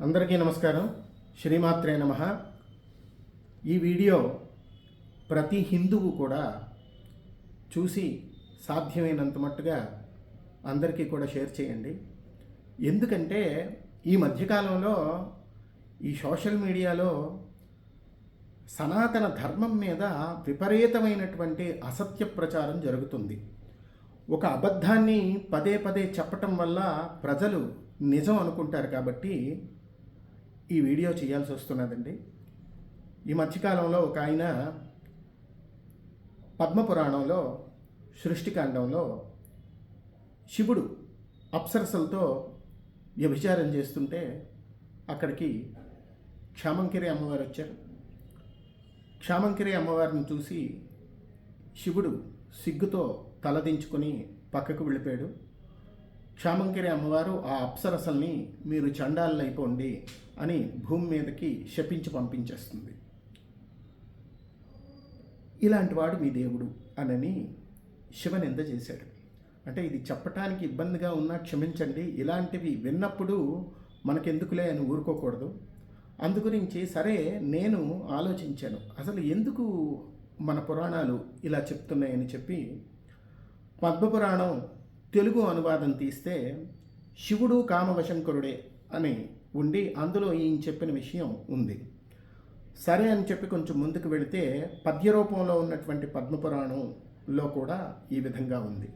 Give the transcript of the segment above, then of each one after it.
అందరికీ నమస్కారం. శ్రీమాత్రే నమ. ఈ వీడియో ప్రతి హిందువు కూడా చూసి సాధ్యమైనంత మట్టుగా అందరికీ కూడా షేర్ చేయండి. ఎందుకంటే ఈ మధ్యకాలంలో ఈ సోషల్ మీడియాలో సనాతన ధర్మం మీద విపరీతమైనటువంటి అసత్య ప్రచారం జరుగుతుంది. ఒక అబద్ధాన్ని పదే పదే చెప్పటం వల్ల ప్రజలు నిజం అనుకుంటారు కాబట్టి ఈ వీడియో చేయాల్సి వస్తున్నదండి. ఈ మధ్యకాలంలో ఒక ఆయన పద్మపురాణంలో సృష్టికాండంలో శివుడు అప్సరసలతో వ్యభిచారం చేస్తుంటే అక్కడికి క్షామంకిరి అమ్మవారు వచ్చారు. క్షామంకిరి అమ్మవారిని చూసి శివుడు సిగ్గుతో తలదించుకొని పక్కకు వెళ్ళిపోయాడు. క్షామంకిరి అమ్మవారు ఆ అప్సరసల్ని మీరు చండాలైపోండి అయిపోండి అని భూమి మీదకి శపించి పంపించేస్తుంది. ఇలాంటి వాడు మీ దేవుడు అనని శివనింద చేశాడు. అంటే ఇది చెప్పటానికి ఇబ్బందిగా ఉన్నా క్షమించండి ఇలాంటివి విన్నప్పుడు మనకెందుకులే అని ఊరుకోకూడదు. అందుగురించి సరే నేను ఆలోచించాను అసలు ఎందుకు మన పురాణాలు ఇలా చెప్తున్నాయని చెప్పి పద్మపురాణం తెలుగు అనువాదం తీస్తే శివుడు కామవశంకరుడే అని ఉండి అందులో ఈయన చెప్పిన విషయం ఉంది. సరే అని చెప్పి కొంచెం ముందుకు వెళితే పద్యరూపంలో ఉన్నటువంటి పద్మపురాణంలో కూడా ఈ విధంగా ఉంది.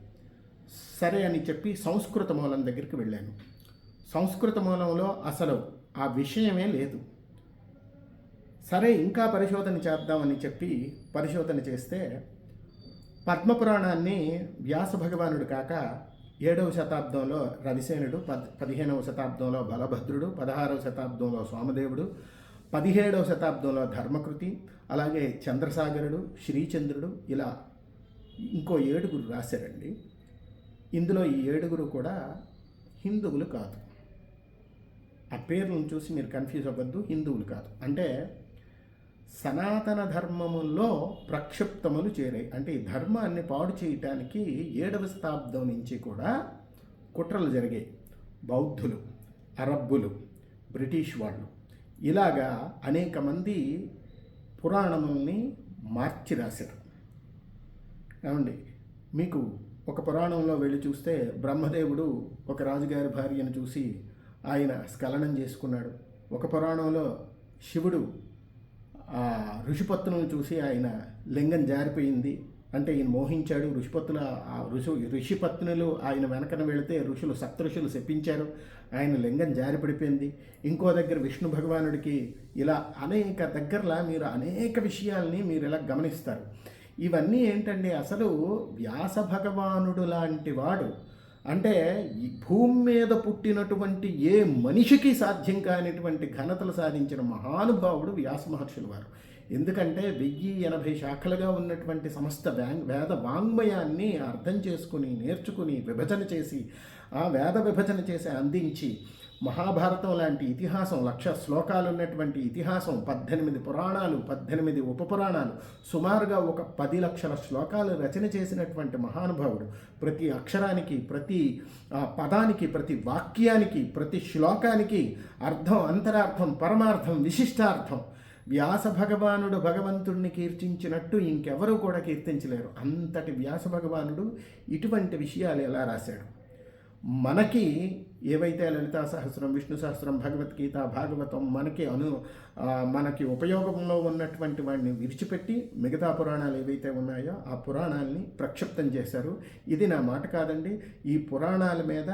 సరే అని చెప్పి సంస్కృత మూలం దగ్గరికి వెళ్ళాను. సంస్కృత మూలంలో అసలు ఆ విషయమే లేదు. సరే ఇంకా పరిశోధన చేద్దామని చెప్పి పరిశోధన చేస్తే పద్మపురాణాన్ని వ్యాస భగవానుడు కాక ఏడవ శతాబ్దంలో రవిసేనుడు పద్ పదిహేనవ శతాబ్దంలో బలభద్రుడు పదహారవ శతాబ్దంలో సోమదేవుడు పదిహేడవ శతాబ్దంలో ధర్మకృతి అలాగే చంద్రసాగరుడు శ్రీచంద్రుడు ఇలా ఇంకో ఏడుగురు రాశారండి. ఇందులో ఈ ఏడుగురు కూడా హిందువులు కాదు. ఆ పేర్లను చూసి మీరు కన్ఫ్యూజ్ అవ్వద్దు హిందువులు కాదు. అంటే సనాతన ధర్మములో ప్రక్షిప్తములు చేరాయి అంటే ఈ ధర్మాన్ని పాడు చేయటానికి ఏడవ శతాబ్దం నుంచి కూడా కుట్రలు జరిగాయి. బౌద్ధులు అరబ్బులు బ్రిటిష్ వాళ్ళు ఇలాగా అనేక మంది పురాణముల్ని మార్చి రాశారు. ఏమండి మీకు ఒక పురాణంలో వెళ్ళి చూస్తే బ్రహ్మదేవుడు ఒక రాజుగారి భార్యను చూసి ఆయన స్ఖలనం చేసుకున్నాడు. ఒక పురాణంలో శివుడు ఆ ఋషిపత్నులను చూసి ఆయన లింగం జారిపోయింది. అంటే ఈయన మోహించాడు. ఋషిపత్తుల ఆ ఋషు ఋషిపత్నులు ఆయన వెనకన వెళితే ఋషులు సప్తఋషులు శపించారు. ఆయన లింగం జారిపడిపోయింది. ఇంకో దగ్గర విష్ణు భగవానుడికి ఇలా అనేక దగ్గరలా మీరు అనేక విషయాల్ని మీరు ఇలా గమనిస్తారు. ఇవన్నీ ఏంటంటే అసలు వ్యాస భగవానుడు లాంటి వాడు అంటే ఈ భూమి మీద పుట్టినటువంటి ఏ మనిషికి సాధ్యం కానిటువంటి ఘనతలు సాధించిన మహానుభావుడు వ్యాస మహర్షులు వారు. ఎందుకంటే వెయ్యి ఎనభై శాఖలుగా ఉన్నటువంటి సమస్త వ్యాంగ్ వేద వాంగ్మయాన్ని అర్థం చేసుకుని నేర్చుకుని విభజన చేసి ఆ వేద విభజన చేసి అందించి మహాభారతం లాంటి ఇతిహాసం లక్ష శ్లోకాలు ఉన్నటువంటి ఇతిహాసం పద్దెనిమిది పురాణాలు పద్దెనిమిది ఉపపురాణాలు సుమారుగా ఒక పది లక్షల శ్లోకాలు రచన చేసినటువంటి మహానుభావుడు. ప్రతి అక్షరానికి ప్రతి పదానికి ప్రతి వాక్యానికి ప్రతి శ్లోకానికి అర్థం అంతరార్థం పరమార్థం విశిష్టార్థం. వ్యాస భగవానుడు భగవంతుడిని కీర్తించినట్టు ఇంకెవరూ కూడా కీర్తించలేరు. అంతటి వ్యాస భగవానుడు ఇటువంటి విషయాలు ఎలా రాశాడు? మనకి ఏవైతే లలితా సహస్రం విష్ణు సహస్రం భగవద్గీత భాగవతం మనకి అను మనకి ఉపయోగంలో ఉన్నటువంటి వాడిని విడిచిపెట్టి మిగతా పురాణాలు ఏవైతే ఉన్నాయో ఆ పురాణాలని ప్రక్షిప్తం చేశారు. ఇది నా మాట కాదండి. ఈ పురాణాల మీద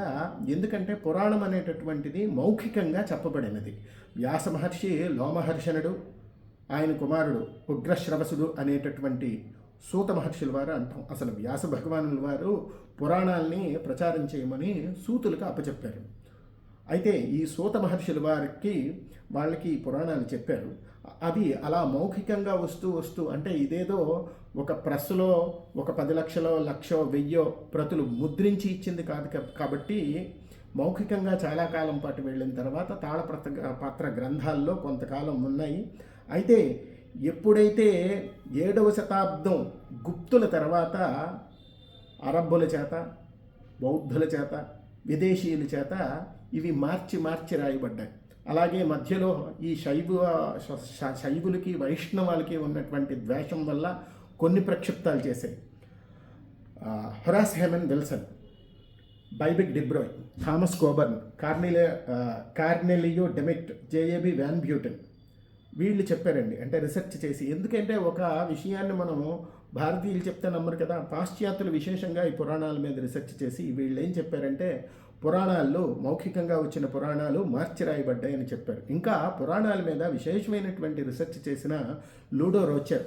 ఎందుకంటే పురాణం అనేటటువంటిది మౌఖికంగా చెప్పబడినది. వ్యాస మహర్షి లోమహర్షణుడు ఆయన కుమారుడు ఉగ్రశ్రవసుడు అనేటటువంటి సూత మహర్షుల వారు అంటాం. అసలు వ్యాస భగవానుల వారు పురాణాల్ని ప్రచారం చేయమని సూతులకు అప్పచెప్పారు. అయితే ఈ సూత మహర్షుల వారికి వాళ్ళకి పురాణాలు చెప్పారు. అది అలా మౌఖికంగా వస్తూ వస్తూ అంటే ఇదేదో ఒక ప్రెస్లో ఒక పది లక్షలో లక్షో వెయ్యో ప్రతులు ముద్రించి ఇచ్చింది కాదు కాబట్టి మౌఖికంగా చాలా కాలం పాటు వెళ్ళిన తర్వాత తాళపత్ర పాత్ర గ్రంథాల్లో కొంతకాలం ఉన్నాయి. అయితే ఎప్పుడైతే ఏడవ శతాబ్దం గుప్తుల తర్వాత అరబ్బుల చేత బౌద్ధుల చేత విదేశీయుల చేత ఇవి మార్చి మార్చి రాయబడ్డాయి. అలాగే మధ్యలో ఈ శైవ శ- శైవులకి వైష్ణవాలకి ఉన్నటువంటి ద్వేషం వల్ల కొన్ని ప్రక్షిప్తాలు చేశాయి. Horace Hayman Wilson Bibek Debroy Thomas Coburn Cornelia Cornelia Dimmitt J A B van Buitenen వీళ్ళు చెప్పారండి. అంటే రీసెర్చ్ చేసి. ఎందుకంటే ఒక విషయాన్ని మనం భారతీయులు చెప్తే నమ్మరు కదా. పాశ్చాత్యులు విశేషంగా ఈ పురాణాల మీద రీసెర్చ్ చేసి వీళ్ళు ఏం చెప్పారంటే పురాణాల్లో మౌఖికంగా వచ్చిన పురాణాలు మార్చి రాయబడ్డాయని చెప్పారు. ఇంకా పురాణాల మీద విశేషమైనటువంటి రీసెర్చ్ చేసిన లూడో రోచర్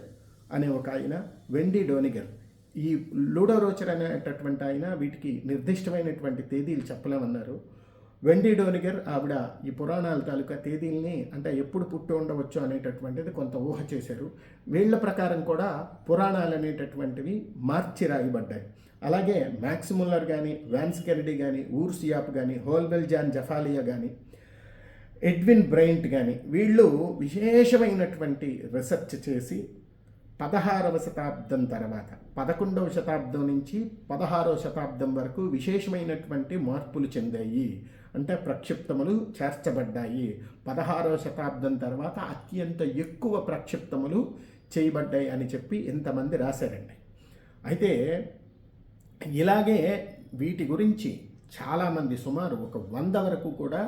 అనే ఒక ఆయన వెండి డోనిగర్ ఈ లూడో రోచర్ అనేటటువంటి ఆయన వీటికి నిర్దిష్టమైనటువంటి తేదీలు చెప్పలేమన్నారు. వెండి డోనిగర్ ఆవిడ ఈ పురాణాల తాలూకా తేదీల్ని అంటే ఎప్పుడు పుట్టి ఉండవచ్చు అనేటటువంటిది కొంత ఊహ చేశారు. వీళ్ళ ప్రకారం కూడా పురాణాలు అనేటటువంటివి మార్చి రాయబడ్డాయి. అలాగే మ్యాక్సిముల్లర్ కానీ వ్యాన్స్ కెనడీ కానీ ఊర్సియాప్ కానీ హోల్బెల్ జాన్ జఫాలియా కానీ ఎడ్విన్ బ్రైంట్ కానీ వీళ్ళు విశేషమైనటువంటి రీసెర్చ్ చేసి పదహారవ శతాబ్దం తర్వాత పదకొండవ శతాబ్దం నుంచి పదహారవ శతాబ్దం వరకు విశేషమైనటువంటి మార్పులు చెందాయి. అంటే ప్రక్షిప్తములు చేర్చబడ్డాయి. పదహారవ శతాబ్దం తర్వాత అత్యంత ఎక్కువ ప్రక్షిప్తములు చేయబడ్డాయి అని చెప్పి ఇంతమంది రాశారండి. అయితే ఇలాగే వీటి గురించి చాలామంది సుమారు ఒక వంద వరకు కూడా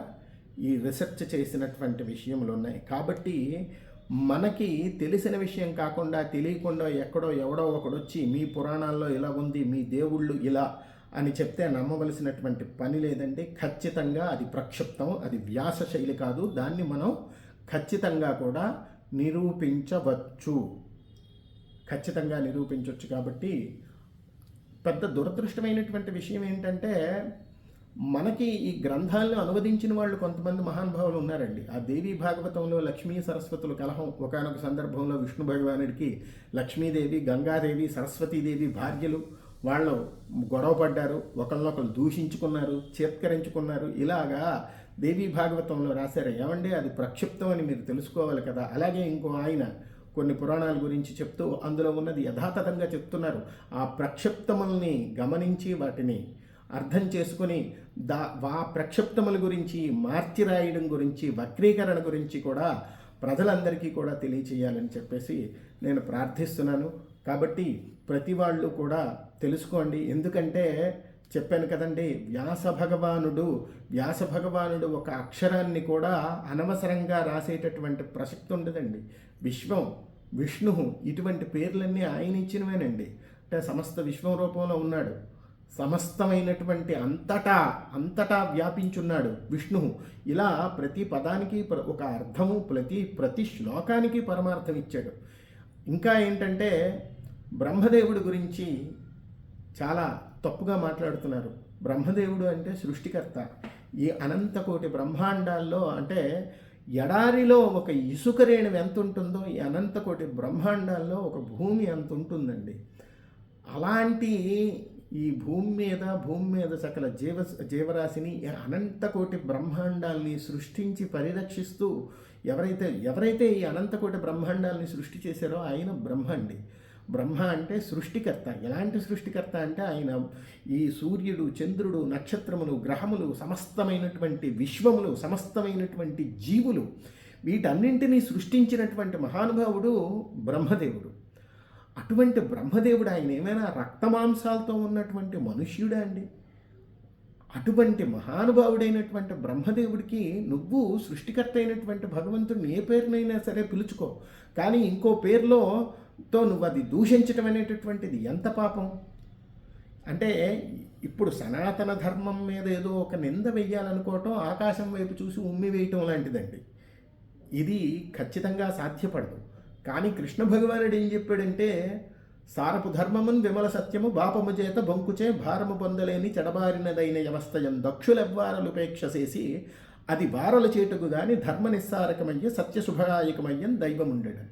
ఈ రీసెర్చ్ చేసినటువంటి విషయములు ఉన్నాయి. కాబట్టి మనకి తెలిసిన విషయం కాకుండా తెలియకుండా ఎక్కడో ఎవడో ఒకడొచ్చి మీ పురాణాల్లో ఇలా ఉంది మీ దేవుళ్ళు ఇలా అని చెప్తే నమ్మవలసినటువంటి పని లేదండి. ఖచ్చితంగా అది ప్రక్షిప్తం అది వ్యాస శైలి కాదు. దాన్ని మనం ఖచ్చితంగా కూడా నిరూపించవచ్చు. ఖచ్చితంగా నిరూపించవచ్చు కాబట్టి పెద్ద దురదృష్టమైనటువంటి విషయం ఏంటంటే మనకి ఈ గ్రంథాలను అనువదించిన వాళ్ళు కొంతమంది మహానుభావులు ఉన్నారండి. ఆ దేవి భాగవతంలో లక్ష్మీ సరస్వతుల కలహం. ఒకనొక సందర్భంలో విష్ణు భగవానుడికి లక్ష్మీదేవి గంగాదేవి సరస్వతీదేవి భార్యలు వాళ్ళు గొడవ పడ్డారు ఒకరినొకరు దూషించుకున్నారు చేత్కరించుకున్నారు. ఇలాగా దేవీ భాగవతంలో రాశారు ఏమండి అది ప్రక్షిప్తం అని మీరు తెలుసుకోవాలి కదా? అలాగే ఇంకో ఆయన కొన్ని పురాణాల గురించి చెప్తూ అందులో ఉన్నది యథాతథంగా చెప్తున్నారు. ఆ ప్రక్షిప్తముల్ని గమనించి వాటిని అర్థం చేసుకొని దా వా ప్రక్షిప్తముల గురించి మార్చి రాయడం గురించి వక్రీకరణ గురించి కూడా ప్రజలందరికీ కూడా తెలియచేయాలని చెప్పేసి నేను ప్రార్థిస్తున్నాను. కాబట్టి ప్రతి వాళ్ళు కూడా తెలుసుకోండి. ఎందుకంటే చెప్పాను కదండి వ్యాస భగవానుడు వ్యాస భగవానుడు ఒక అక్షరాన్ని కూడా అనవసరంగా రాసేటటువంటి ప్రసక్తి ఉండదండి. విశ్వం విష్ణు ఇటువంటి పేర్లన్నీ ఆయన ఇచ్చినవేనండి. అంటే సమస్త విశ్వం రూపంలో ఉన్నాడు. సమస్తమైనటువంటి అంతటా అంతటా వ్యాపించున్నాడు విష్ణు. ఇలా ప్రతి పదానికి ప్ర- ఒక అర్థము ప్రతి ప్రతి శ్లోకానికి పరమార్థం ఇచ్చాడు. ఇంకా ఏంటంటే బ్రహ్మదేవుడి గురించి చాలా తప్పుగా మాట్లాడుతున్నారు. బ్రహ్మదేవుడు అంటే సృష్టికర్త. ఈ అనంతకోటి బ్రహ్మాండాల్లో అంటే ఎడారిలో ఒక ఇసుక రేణు ఎంత ఉంటుందో ఈ అనంతకోటి బ్రహ్మాండాల్లో ఒక భూమి అంత ఉంటుందండి. అలాంటి ఈ భూమి మీద భూమి మీద సకల జీవ జీవరాశిని అనంతకోటి బ్రహ్మాండాల్ని సృష్టించి పరిరక్షిస్తూ ఎవరైతే ఎవరైతే ఈ అనంతకోటి బ్రహ్మాండాల్ని సృష్టి చేశారో ఆయన బ్రహ్మండి. అండి బ్రహ్మ అంటే సృష్టికర్త. ఎలాంటి సృష్టికర్త అంటే ఆయన ఈ సూర్యుడు చంద్రుడు నక్షత్రములు గ్రహములు సమస్తమైనటువంటి విశ్వములు సమస్తమైనటువంటి జీవులు వీటన్నింటినీ సృష్టించినటువంటి మహానుభావుడు బ్రహ్మదేవుడు. అటువంటి బ్రహ్మదేవుడు ఆయన ఏమైనా రక్తమాంసాలతో ఉన్నటువంటి మనుష్యుడా అండి? అటువంటి మహానుభావుడైనటువంటి బ్రహ్మదేవుడికి నువ్వు సృష్టికర్త అయినటువంటి భగవంతుడిని ఏ పేరునైనా సరే పిలుచుకో. కానీ ఇంకో పేరులో తో నువ్వు అది దూషించటం అనేటటువంటిది ఎంత పాపం? అంటే ఇప్పుడు సనాతన ధర్మం మీద ఏదో ఒక నింద వెయ్యాలనుకోవటం ఆకాశం వైపు చూసి ఉమ్మి వేయటం లాంటిదండి. ఇది ఖచ్చితంగా సాధ్యపడదు. కానీ కృష్ణ భగవానుడు ఏం చెప్పాడంటే సారపు ధర్మమున్ విమల సత్యము బాపము చేత బొంకుచే భారము పొందలేని చెడబారినదైన వ్యవస్థయం దక్షులెవ్వారలుపేక్ష చేసి అది వారల చేటుకు గాని ధర్మ నిస్సారకమయ్య సత్యశుభదాయకమయ్యన్ దైవముండడం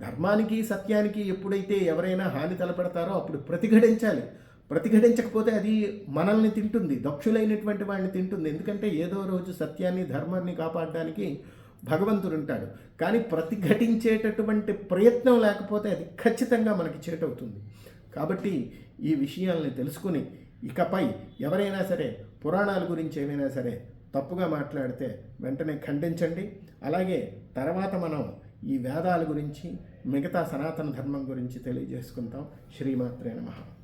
ధర్మానికి సత్యానికి ఎప్పుడైతే ఎవరైనా హాని తలపెడతారో అప్పుడు ప్రతిఘటించాలి. ప్రతిఘటించకపోతే అది మనల్ని తింటుంది దక్షులైనటువంటి వాడిని తింటుంది. ఎందుకంటే ఏదో రోజు సత్యాన్ని ధర్మాన్ని కాపాడడానికి భగవంతుడు ఉంటాడు కానీ ప్రతిఘటించేటటువంటి ప్రయత్నం లేకపోతే అది ఖచ్చితంగా మనకి చేటవుతుంది. కాబట్టి ఈ విషయాల్ని తెలుసుకుని ఇకపై ఎవరైనా సరే పురాణాల గురించి ఏమైనా సరే తప్పుగా మాట్లాడితే వెంటనే ఖండించండి. అలాగే తర్వాత మనం ఈ వేదాల గురించి మిగతా సనాతన ధర్మం గురించి తెలియజేసుకుంటాం. శ్రీమాత్రే నమః.